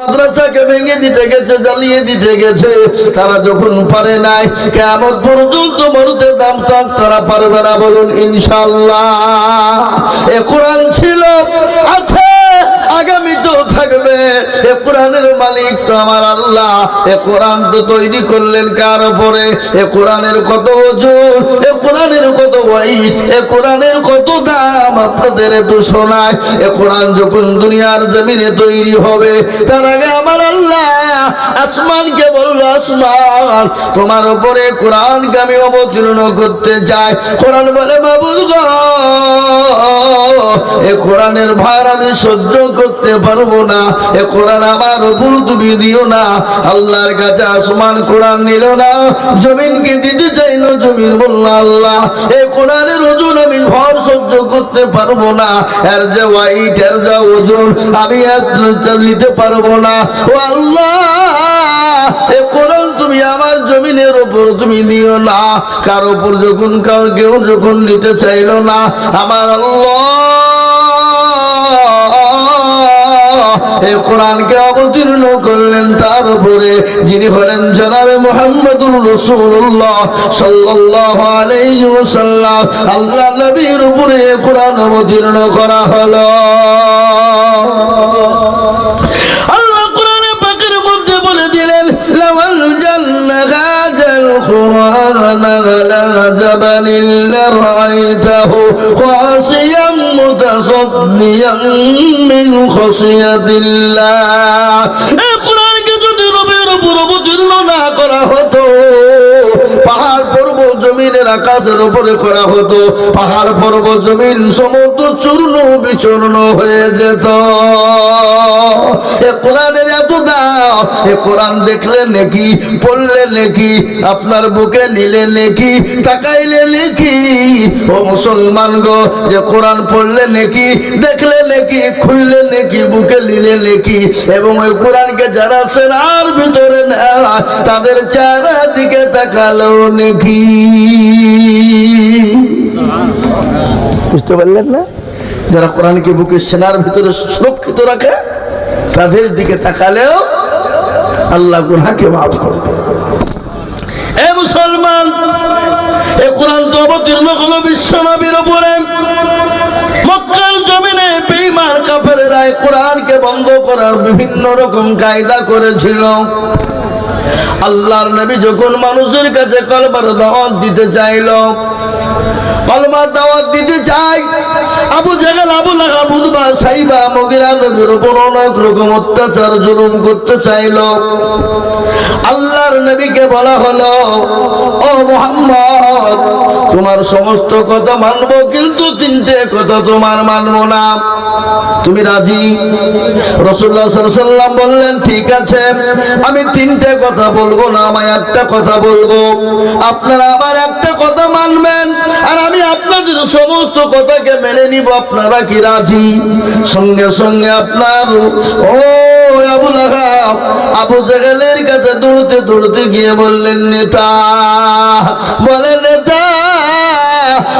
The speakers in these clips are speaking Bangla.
মাদ্রাসাকে ভেঙে দিতে গেছে, জ্বালিয়ে দিতে গেছে। তারা যখন পারে নাই কেমন পর্যন্ত মরুতে দাম তাক, তারা পারবে না বলুন ইনশাল্লাহ এ কোরআন ছিল, আছে আগামী তো থাকবে। এ কোরআনের মালিক তো আমার আল্লাহ। এ কোরআন তো তৈরি করলেন কার এ কোরআনের কত ওজন? এ কোরআনের কত এ কোরআনের কত দাম? আপনাদের একটু শোনায় এ কোরআন যখন দুনিয়ার জমিনে তৈরি হবে, তার আগে আমার আল্লাহ আসমানকে বলল, আসমান, তোমার উপরে কোরআনকে আমি অবতীর্ণ করতে চাই। কোরআন বলে, মাবুদ গো, এ কোরআনের ভার আমি সহ্য করতে পারব না। কোরআন আমার উপর তুমি দিও না। আল্লাহর কাছে আসমান কোরআন নিল না। জমিনকে দিতে চাইলো জমিন বলল আল্লাহ। এ কোরআনের ওজন আমি ভর সহ্য করতে পারব না। এর যে এর যা ওজন আমি নিতে পারব না। ও আল্লাহ, এ কোরআন তুমি আমার জমিনের ওপর তুমি নিও না। কার ওপর যখন কার কেউ যখন নিতে চাইলো না। আমার আল্লাহ এ কোরআনকে অবতীর্ণ করলেন তার উপরে, যিনি হলেন জনাবে মোহাম্মদুর রসুল্লাহ সাল্লাল্লাহু আলাইহি ওয়াসাল্লাম। আল্লাহ নবীর উপরে কোরআন অবতীর্ণ করা হলো। আল্লাহ কোরআনে পাকের মধ্যে বলে দিলেন লাওয়াল জাল্লা হাজাল কুরআন আলা জাবালিন লারাইতাহু পাহাড় আকাশের উপরে করা হতো। পাহাড় পর্বত, জমিন, সমুদ্র, চূর্ণ, বিচূর্ণ হয়ে যেত। কোরআনের এত দাম, এ কোরআন দেখলে নাকি, পড়লে নাকি, আপনার বুকে নিলে নাকি, তাকাইলে নাকি। ও মুসলমান গো, যে কোরআন পড়লে নাকি, দেখলে নাকি, খুললে নাকি, বুকে নিলে নাকি, এবং ওই কোরআনকে যারা সেনার ভিতরে নেওয়া তাদের চারাদিকে তাকালো নাকি। বুঝতে পারলেন না? যারা কোরআনকে বুকে সেনার ভিতরে সুরক্ষিত রাখে, তাদের দিকে তাকালেও আল্লাহ গুনাকে মাফ করবে। এ মুসলমান, এ কোরআন তো অবতীর্ণ হলো বিশ্ব নবীর উপরে। মক্কার জমিনে বেঈমান কাফেরেরা এই কোরআনকে বন্ধ করার বিভিন্ন রকম কায়দা করেছিল। আল্লাহর নবী যখন মানুষের কাছে কলবার দাওয়াত দিতে চাইল কলমার দাওয়াত দিতে চাই। আবু জাগাল আবু লাগা বুধবা সাইবা, মগিরা নবীর উপর অনেক রকম অত্যাচার, জুলুম করতে চাইল। আল্লাহর নবীকে বলা হলো, ও মোহাম্মদ, তোমার সমস্ত কথা মানবো, কিন্তু তিনটে কথা তোমার মানবো না। তুমি রাজি? রসুল্লাহ সাল্লাম বললেন, ঠিক আছে, আমি তিনটে কথা বলব না আমায় একটা কথা বলব। আপনারা আমার একটা কথা মানবেন আর আমি আপনাদের সমস্ত কথাকে মেনে নিব, আপনারা কি রাজি? সঙ্গে সঙ্গে আপনার, ও আবু লাগা আবু জাগালের কাছে দৌড়তে দৌড়তে গিয়ে বললেন, নেতা। বলে, নেতা,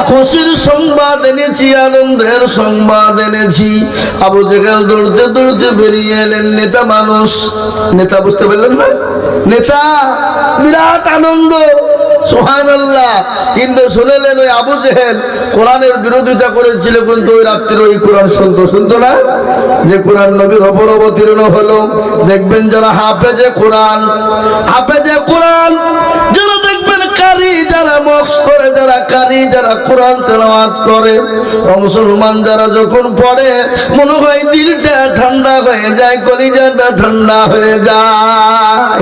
খুশির সংবাদ এনেছি, আনন্দের সংবাদ এনেছি। আবু জেগাল দৌড়তে দৌড়তে বেরিয়ে এলেন, নেতা মানুষ। নেতা বুঝতে পারলেন না? নেতা, বিরাট আনন্দ। সোহানাল্লাহ কিন্তু শুনেলেন ওই আবু জেহেল কোরআনের বিরোধিতা করেছিল, কিন্তু ওই রাত্রির ওই কোরআন শুনতো শুনতো না? যে কোরআন নবীর অপর অবতীর্ণ হলো। দেখবেন যারা হাফেজে কোরআন হাফেজে কোরআন কারি যারা মক্স করে, যারা কারি, যারা কোরআন তেলাওয়াত করে মুসলমান ঠান্ডা হয়ে যায় ঠান্ডা হয়ে যায়।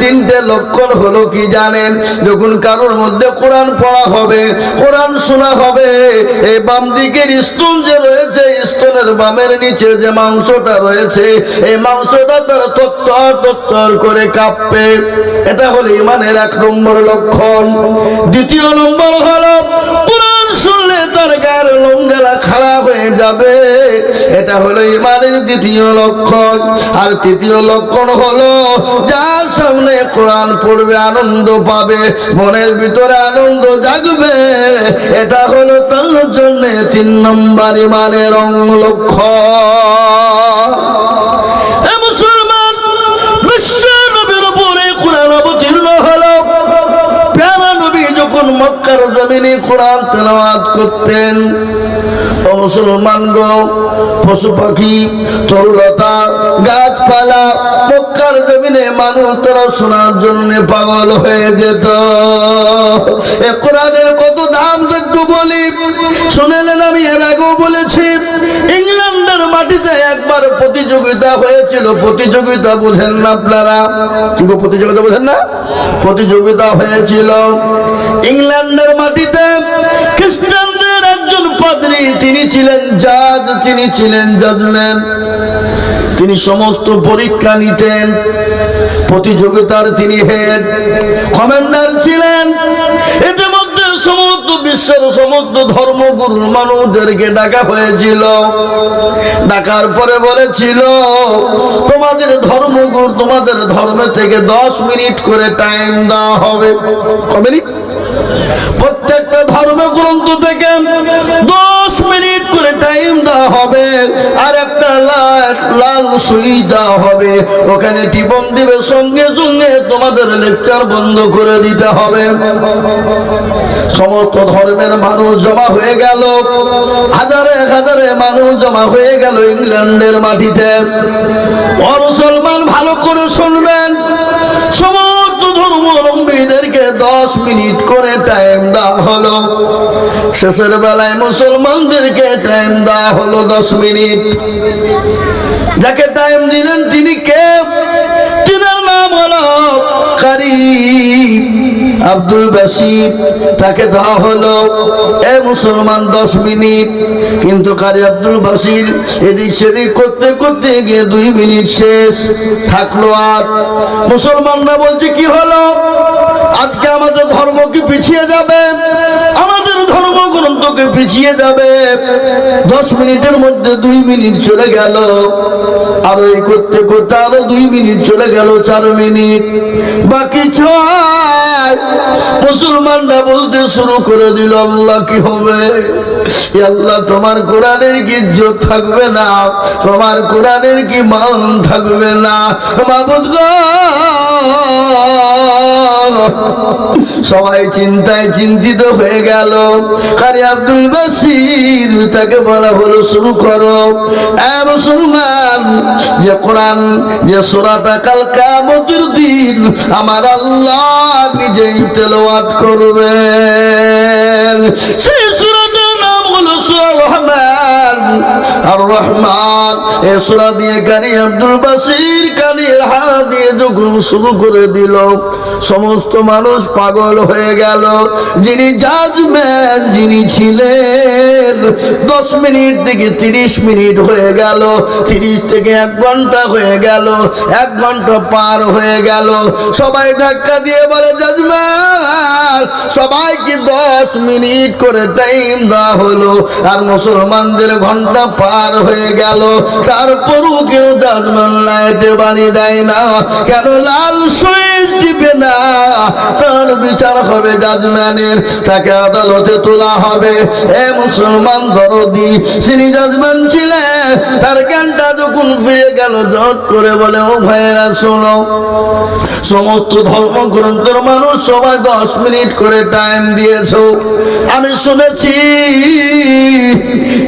তিনটে লক্ষণ হলো কি জানেন? যখন কারোর মধ্যে কোরআন পড়া হবে, কোরআন শোনা হবে এই বাম দিকের স্তন যে রয়েছে, স্তনের বামের নিচে যে মাংসটা রয়েছে এই মাংসটা তার তত্তর তত্তর করে কাঁপবে। এটা হলো ইমানের এক নম্বর লক্ষণ দ্বিতীয় নম্বর হলো, কোরআন শুনলে তার গায়ের লোমগেলা খারাপ হয়ে যাবে। এটা হলো ইমানের দ্বিতীয় লক্ষণ। আর তৃতীয় লক্ষণ হলো, যার সামনে কোরআন পড়বে, আনন্দ পাবে, মনের ভিতরে আনন্দ জাগবে। এটা হলো তার জন্য তিন নম্বর ইমানের অঙ্গ লক্ষ্য মক্কার জমিনে কোরআন তেলাওয়াত করতেন। ও মুসলমান গো, পশু পাখি, তরুলতা, গাছপালা, মক্কার জমিনে মানুষ তারা শোনার জন্য পাগল হয়ে যেত। এ কোরআনের কত দাম একটু বলি? শুনেলেন আমি, এর আগেও বলেছি ইংল্যান্ডের মাটিতে একবার প্রতিযোগিতা হয়েছিল, প্রতিযোগিতা বোঝেন না আপনারা? কি প্রতিযোগিতা বোঝেন না? প্রতিযোগিতা হয়েছিল। ইংল্যান্ডের মাটিতে খ্রিস্টানদের একজন পাদ্রী, তিনি ছিলেন জাজ, তিনি ছিলেন জাজম্যান। তিনি সমস্ত পরীক্ষা নিতেন। প্রতিযোগিতার তিনি হেড। কমান্ডার ছিলেন সমস্ত বিশ্বের সমস্ত ধর্মগুরুর মানুষদেরকে ডাকা হয়েছিল। ডাকার পরে বলেছিল, তোমাদের ধর্মগুরু তোমাদের ধর্ম থেকে দশ মিনিট করে টাইম দেওয়া হবে। কবে প্রত্যেকটা ধর্মগ্রন্থ থেকে দশ মিনিট করে টাইম দেওয়া হবে আর একটা লাল লাল সুই দেওয়া হবে। ওখানে টিপন দিবে সঙ্গে তোমাদের লেকচার বন্ধ করে দিতে হবে। সমস্ত ধর্মের মানুষ জমা হয়ে গেল। হাজারে হাজারে মানুষ জমা হয়ে গেল ইংল্যান্ডের মাটিতে। মুসলমান ভালো করে শুনবেন। সমস্ত ধর্মাবলম্বীদেরকে দশ মিনিট করে টাইম দেওয়া হলো। শেষের বেলায় মুসলমানদেরকে টাইম দেওয়া হলো দশ মিনিট। যাকে টাইম দিলেন তিনি কে? আব্দুল বাসির তাকে দেওয়া হলো। এ মুসলমান দশ মিনিট, কিন্তু কারি আব্দুল বাসির এদিক সেদিক করতে করতে গিয়ে দুই মিনিট শেষ। থাকল আর। মুসলমানরা বলছে, কি হলো? আজকে আমাদের ধর্ম কি পিছিয়ে যাবে? আমাদের ধর্মগ্রন্থকে পিছিয়ে যাবে। দশ মিনিটের মধ্যে দুই মিনিট চলে গেল। আরও এই করতে করতে আরও দুই মিনিট চলে গেল, চার মিনিট। বাকি ছয়। মুসলমানরা বলতে শুরু করে দিল, আল্লাহ কি হবে? আল্লাহ, তোমার কোরআনের কি ইজ্জত থাকবে না? তোমার কোরআনের কি মান থাকবে না? মাবুদ সবাই চিন্তায় চিন্তিত হয়ে গেল। কারি আব্দুল বাসির তাকে বলা হলো, শুরু করো। মুসলমান, যে কোরআন, যে সোরাটা কাল কামতের দিন আমার আল্লাহ নিজেই তেলাওয়াত করবেন। সেই নাম রহমান মিনিট হয়ে গেল, তিরিশ থেকে এক ঘণ্টা হয়ে গেল, এক ঘণ্টা পার হয়ে গেল। সবাই ধাক্কা দিয়ে বলে সবাইকে দশ মিনিট করে টাইম দেওয়া হলো। আর মুসলমানদের ঘণ্টা পার হয়ে গেল। তারপরও কেউ জাজমান লাইটে বাড়ি দেয় না। কেন লাল দিবে না? তার বিচার হবে জাজম্যানের। তাকে আদালতে তোলা হবে। এ মুসলমান দরদি তিনি জাজমান ছিলেন, তার জ্ঞানটা যখন ফিরে গেল, জট করে বলে, ও ভাইয়েরা, শোনো। সমস্ত ধর্মগ্রন্থের মানুষ সবাই দশ মিনিট করে টাইম দিয়েছ। আমি শুনেছি,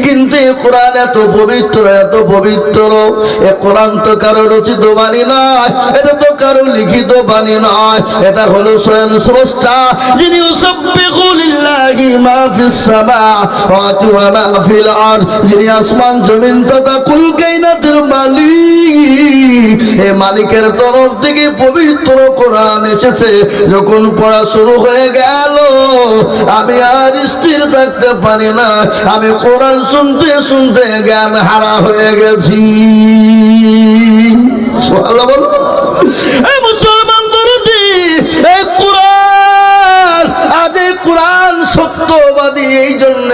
কিন্তু কোরআন এত পবিত্র এত পবিত্র। এ কোরআন তো কারও রচিত বাণী নয়, এটা তো কারও লিখিত বাণী নয়। এটা হলো স্বয়ং স্রষ্টা, যিনি লিল্লাহি মা ফিস সামাওয়াতি ওয়া মালিক। এ মালিকের তরফ থেকে পবিত্র কোরআন এসেছে। যখন পড়া শুরু হয়ে গেল, আমি আর স্থির থাকতে পারি না। আমি কোরআন শুনতে শুনতে জ্ঞান হারা হয়ে গেছি। মুসলমান কোরআন, আদে কোরআন সত্যবাদী, এই জন্য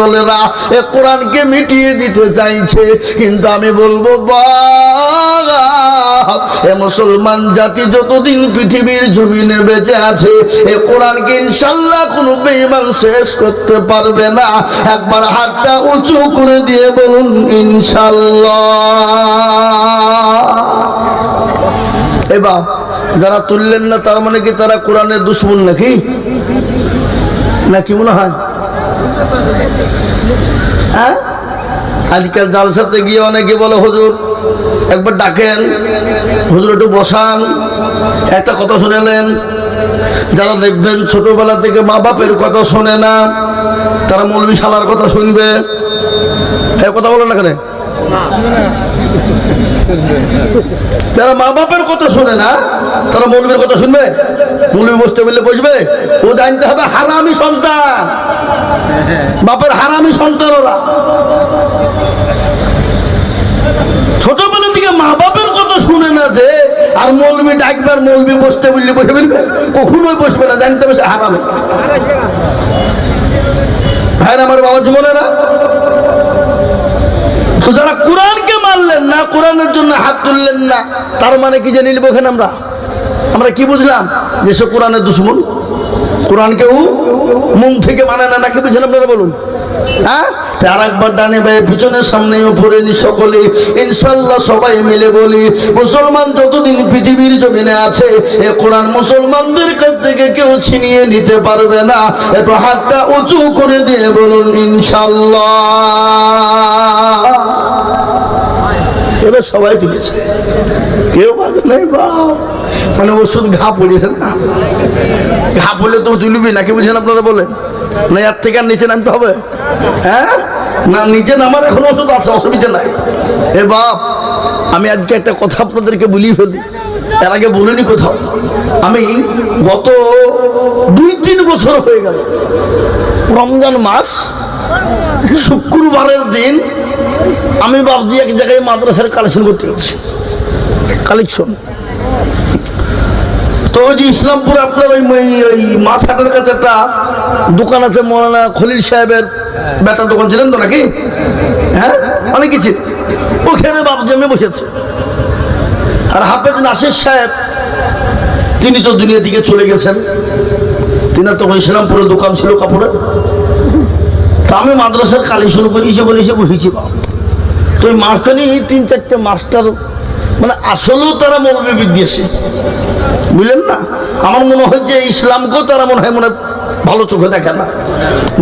দলেরা কোরআনকে মিটিয়ে দিতে চাইছে। কিন্তু আমি বলব বাবা এ মুসলমান জাতি যতদিন পৃথিবীর জমিনে বেঁচে আছে, এ কোরআনকে ইনশাল্লাহ কোনো বেঈমান শেষ করতে পারবে না। একবার হাতটা উঁচু করে দিয়ে বলুন, ইনশাল্লাহ। এবার যারা তুললেন না, তার মানে কি তারা কোরআনের দুশ্মন নাকি? নাকি মনে হয়? হ্যাঁ? আজকাল জালসাতে গিয়ে অনেকে বলে, হুজুর একবার ডাকেন, হুজুর একটু বসান। একটা কথা শুনেলেন, যারা দেখবেন ছোটবেলা থেকে মা বাপের কথা শোনে না, তারা মৌলবী শালার কথা শুনবে। এই কথা বলো না কেন? যারা মা বাপের কথা শোনে না, তারা মৌলবীর কথা শুনবে? মৌলবী বসতে বললে বসবে? ও জানতে হবে হারামি সন্তান। বাপের হারামি সন্তান ওরা। ছোটবেলা থেকে মা বাপের কথা শুনে না যে আর মৌলবী ডাকবার মৌলবী বসতে বললে বসে বলবে? কখনোই বসবে না, জানতে হবে সে হারামে। ভাইরা আমার বাবা জীবনেরা তো যারা কোরআনকে মানলেন না, কোরআনের জন্য হাত তুললেন না, তার মানে কি নিব এখানে আমরা? আমরা কি বুঝলাম যে সে কোরআনের দুশ্মন? কোরআন কেউ মুখ থেকে মানে না নাকি বুঝেন আপনারা বলুন। হ্যাঁ? আর একবার ডানে ভাই পিছনের সামনে সকলে। ইনশাল্লাহ সবাই মিলে বলি, মুসলমান পৃথিবীর আছে, এ মুসলমানদের কাছ থেকে কেউ ছিনিয়ে নিতে পারবে না। একটু হাতটা উঁচু করে দিয়ে বলুন, ইনশাল্লাহ। এবার সবাই তুলেছে কেউ বাজে নাই বা মানে ওষুধ ঘা পড়িয়েছেন না? ঘা পড়লে তো তুলবি নাকি বুঝেন আপনারা বলেন? না, এর থেকে আর নিচে নামতে হবে? হ্যাঁ? না, নিচে নামার এখন ওষুধ আছে, অসুবিধা নাই। এ বাপ, আমি আজকে একটা কথা আপনাদেরকে বলি ফেলি। এর আগে বলিনি কোথাও। আমি গত দুই তিন বছর হয়ে গেল। রমজান মাস, শুক্রবারের দিন আমি ভাবছি এক জায়গায় মাদ্রাসার কালেকশন করতে হচ্ছে। কালেকশন তো ওই যে ইসলামপুরে আপনার ওই ওই- মাথাটার কাছে একটা দোকান আছে, মৌলানা খলিল সাহেবের বেটার দোকান ছিলেন তো নাকি? হ্যাঁ? অনেক কিছু ওখানে বাবজি আমি বসেছি। আর হাফেজ নাসির সাহেব, তিনি তো দুনিয়া দিকে চলে গেছেন। তিনি তো ইসলামপুরে দোকান ছিল কাপড়ের। আমি মাদ্রাসার কালি শুরু করি এসে বলে এসে বসেছি বাপ তো ওই মাঝখানে তিন চারটে মাস্টার মানে আসলেও তারা মৌলবী বিদ্বেষী বুঝলেন না? আমার মনে হয় যে ইসলামকেও তারা মনে হয় মনে ভালো চোখে দেখে না।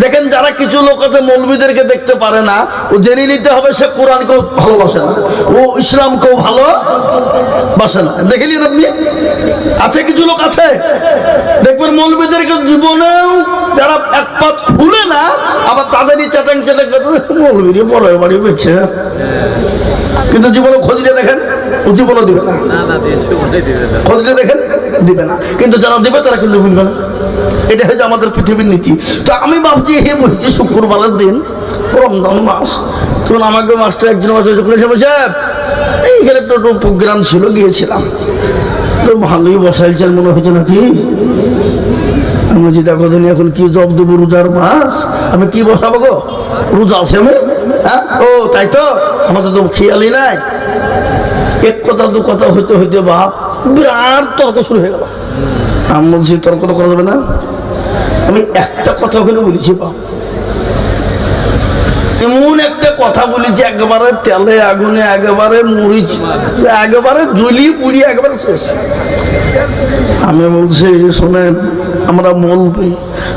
দেখেন, যারা কিছু লোক আছে মৌলবীদেরকে দেখতে পারে না, ও জেনে নিতে হবে সে কোরআনকেও ভালোবাসে না। ও ইসলামকেও ভালো বাসে না। দেখে নিন আপনি। আছে কিছু লোক আছে? দেখবেন মৌলবীদেরকে জীবনেও যারা এক পাত খুলে চ্যাটাং চ্যাটাং করতে মৌলবীরই বড় বাড়ি বেছে কিন্তু জীবনে খোঁজ দিয়ে দেখেন ও জীবনও দিবে না। না না দিয়েছে দিবে না। খোঁজ দিয়ে দেখেন দিবে না। কিন্তু যারা দিবে তারা কিন্তু বুঝবে না। এটা হচ্ছে আমাদের পৃথিবীর নীতি। তো আমি ভাবছি হে বলছি শুক্রবারের দিন রমজান মাস তখন আমাকে মাস্টার একজন মাস্টার সাহেব এইখানে একটু প্রোগ্রাম ছিল গিয়েছিলাম। তো ভালোই বসাইছেন মনে হয়েছে নাকি? আমি বলছি, দেখো দিন এখন কি জব দেবো রোজার মাস? আমি কি বসাবো গো? রোজা আছে আমি? হ্যাঁ? ও, তাই তো? আমাদের তো খেয়ালই নাই। এক কথা, দু কথা, হইতে হইতে বাপ, বিরাট তর্ক শুরু হয়ে গেল। আমি বলছি, তর্ক তো করা যাবে না। আমি একটা কথা ওখানে বলেছি বাপ। এমন একটা কথা বলেছি একেবারে তেলে আগুনে, একেবারে মরিচ একেবারে জ্বলিয়ে পুড়িয়ে একেবারে শেষ। আমি বলছি শোনেন আমরা বলবি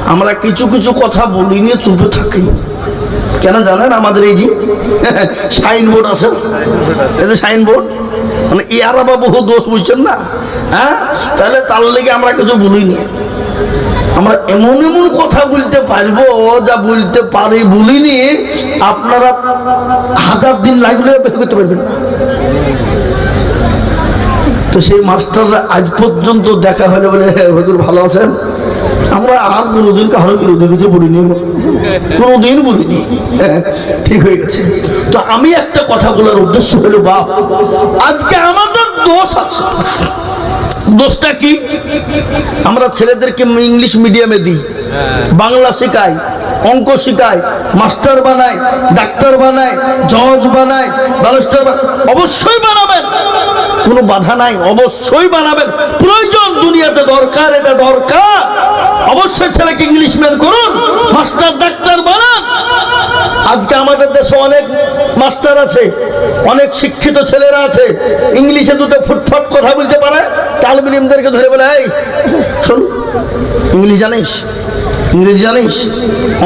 আমরা কিছু কিছু কথা বলি নিয়ে চুপে থাকি। কেন জানেন আমাদের এই যে সাইনবোর্ড আছে? এই সাইনবোর্ড? মানে ইয়ারা বা বহু দোষ বুঝছেন না? হ্যাঁ? তাহলে তার লেগে আমরা কিছু বলি বলিনি। আমরা এমন এমন কথা বলতে পারব যা বলতে পারি বলিনি আপনারা হাজার দিন লাগলে বের করতে পারবেন না। তো সেই মাস্টাররা আজ পর্যন্ত দেখা হলে বলে "হ্যাঁ, ভালো আছেন? আমরা আর কোনোদিন কারও বিরুদ্ধে কিছু বলিনি। কোনোদিন বলিনি। হ্যাঁ, ঠিক হয়ে গেছে। তো আমি একটা কথা বলার উদ্দেশ্য হলো বাপ আজকে আমাদের দোষ আছে। দোষটা কি? আমরা ছেলেদেরকে ইংলিশ মিডিয়ামে দিই, বাংলা শেখাই, অঙ্ক শেখাই, মাস্টার বানাই, ডাক্তার বানাই, জজ বানাই, ব্যারিস্টার অবশ্যই বানাবেন। কোনো বাধা নাই, অবশ্যই বানাবেন। প্রয়োজন দুনিয়াতে দরকার, এটা দরকার। অবশ্যই ছেলেকে ইংলিশ ম্যান করুন, মাস্টার, ডাক্তার বানান। আজকে আমাদের দেশে অনেক মাস্টার আছে, অনেক শিক্ষিত ছেলেরা আছে, ইংলিশে দুটো ফুটফাট কথা বলতে পারে তালবিলিমদেরকে ধরে বলে, এই, শোন, ইংলিশ জানিস, ইংরেজি জানিস,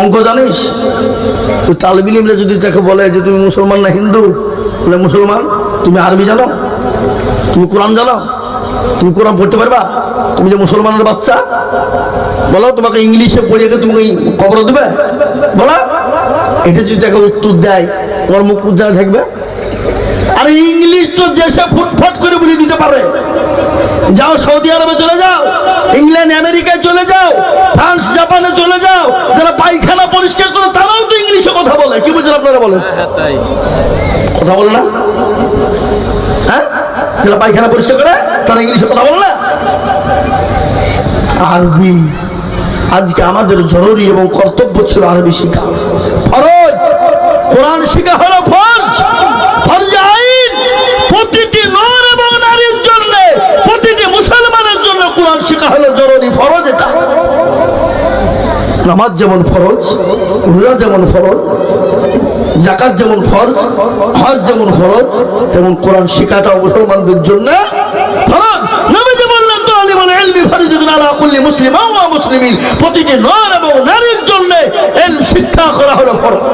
অঙ্ক জানিস? ওই তালবিলিমরা যদি তাকে বলে যে, তুমি মুসলমান না হিন্দু? বলে, মুসলমান, তুমি আরবি জানো? তুমি কোরআন জানো? তুমি কোরআন পড়তে পারবা? তুমি যে মুসলমানের বাচ্চা, বলো তোমাকে ইংলিশে পড়িয়ে তুমি কবর দেবে? বলো এটা যদি তাকে উত্তর দেয় তোমার মুখ উদ্ধার থাকবে আর ইংলিশ তো দেশে ফুটফাট করে বলে দিতে পারে যাও সৌদি আরবে চলে যাও ইংল্যান্ড আমেরিকায় চলে যাও ফ্রান্স জাপানে চলে যাও যারা পায়খানা পরিষ্কার করে তারাও তো ইংলিশে কথা বলে। কি বুঝলেন আপনারা বলেন? কথা বলে না? হ্যাঁ? যারা পায়খানা পরিষ্কার করে তারা ইংলিশে কথা বলে না? আরবি। আজকে আমাদের জরুরি এবং কর্তব্য ছিল আরবি শিখা কোরআন শিখা হলো ফরজ। ফরজ আইন। প্রতিটি নর এবং নারীর জন্য, প্রতিটি মুসলমানের জন্য কোরআন শিখা হলো জরুরি, ফরজ এটা। নামাজ যেমন ফরজ, রোজা যেমন ফরজ জাকাত যেমন ফরজ, হজ যেমন ফরজ, তেমন কোরআন শিখাটাও মুসলমানদের জন্য ফরজ। নবীজি বললেন, তো আলিমুল ইলমি ফরিজুন আলা কুল্লি মুসলিম ওয়া মুসলিমিন। প্রতিটি নর এবং নারীর জন্য ইলম শিক্ষা করা হলো ফরজ।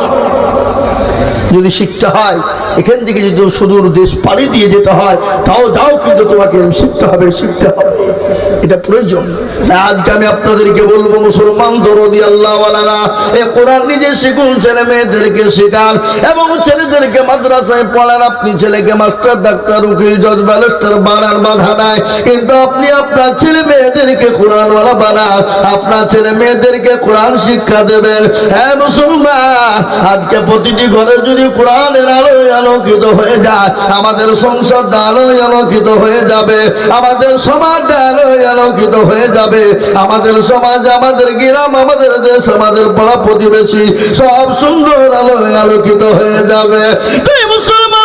যদি শিখতে হয়, এখান থেকে যদি সুদূর দেশ পাড়ি দিয়ে যেতে হয়, তাও যাও কিন্তু তোমাকে শিখতে হবে শিখতে হবে। এটা প্রয়োজন। আজকে আমি আপনাদেরকে বলব, মুসলমান দরদি আল্লাহওয়ালারা এ কোরআন নিজে শিখুন, ছেলে মেয়েদেরকে শেখান এবং ছেলেদেরকে মাদ্রাসায় পড়ান। আপনি ছেলেকে মাস্টার, ডাক্তার, উকিল, জজ, ব্যারিস্টার বানান, বাধা নাই। কিন্তু আপনি আপনার ছেলে মেয়েদেরকে কোরআনওয়ালা বানান। আপনার ছেলে মেয়েদেরকে কোরআন শিক্ষা দেবেন। হ্যাঁ মুসলমান, আজকে প্রতিটি ঘরে যদি কোরআনের আলোয় আলোকিত হয়ে যায়, আমাদের সংসারটা আলোয় আলোকিত হয়ে যাবে, আমাদের সমাজটা আলোয় আলোকিত হয়ে যাবে। আমাদের সমাজ, আমাদের গ্রাম, আমাদের দেশ, আমাদের পাড়া প্রতিবেশী সব সুন্দর আলোয় আলোকিত হয়ে যাবে। মুসলমান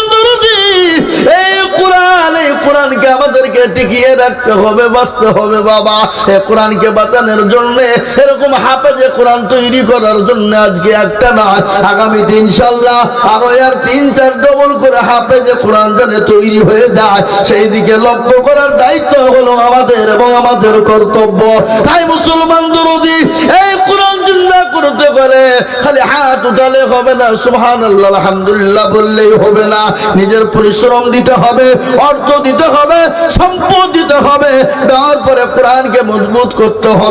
তৈরি হয়ে যায় সেই দিকে লক্ষ্য করার দায়িত্ব হলো আমাদের এবং আমাদের কর্তব্য। তাই মুসলমান দরদি, এই কোরআন জিন্দা করতে গেলে খালি হাত উঠালে হবে না সুবহান আল্লাহ আলহামদুলিল্লাহ বললেই হবে না। নিজের পরিশ্রম দিতে হবে অর্থ দিতে হবে সম্পদ দিতে হবে তারপরে কোরআনকে মজবুত করতে হবে।